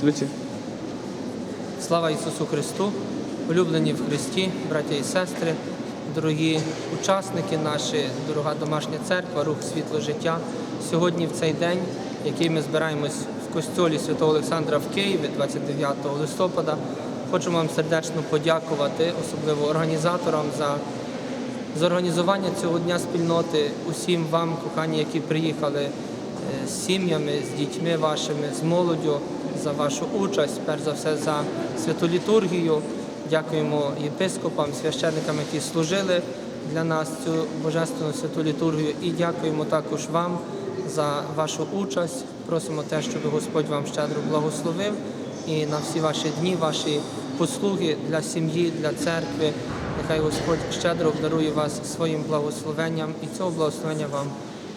Здравствуйте. Слава Ісусу Христу, улюблені в Христі, браття і сестри, дорогі учасники наші, дорога домашня церква, рух світло життя. Сьогодні в цей день, який ми збираємось в костьолі Святого Олександра в Києві 29 листопада, хочемо вам сердечно подякувати, особливо організаторам за зорганізування цього дня спільноти, усім вам, кохані, які приїхали з сім'ями, з дітьми вашими, з молоддю, за вашу участь, перш за все за святу літургію. Дякуємо єпископам, священникам, які служили для нас цю божественну святу літургію, і дякуємо також вам за вашу участь. Просимо те, щоб Господь вам щедро благословив і на всі ваші дні, ваші послуги для сім'ї, для церкви. Нехай Господь щедро обдарує вас своїм благословенням, і цього благословення вам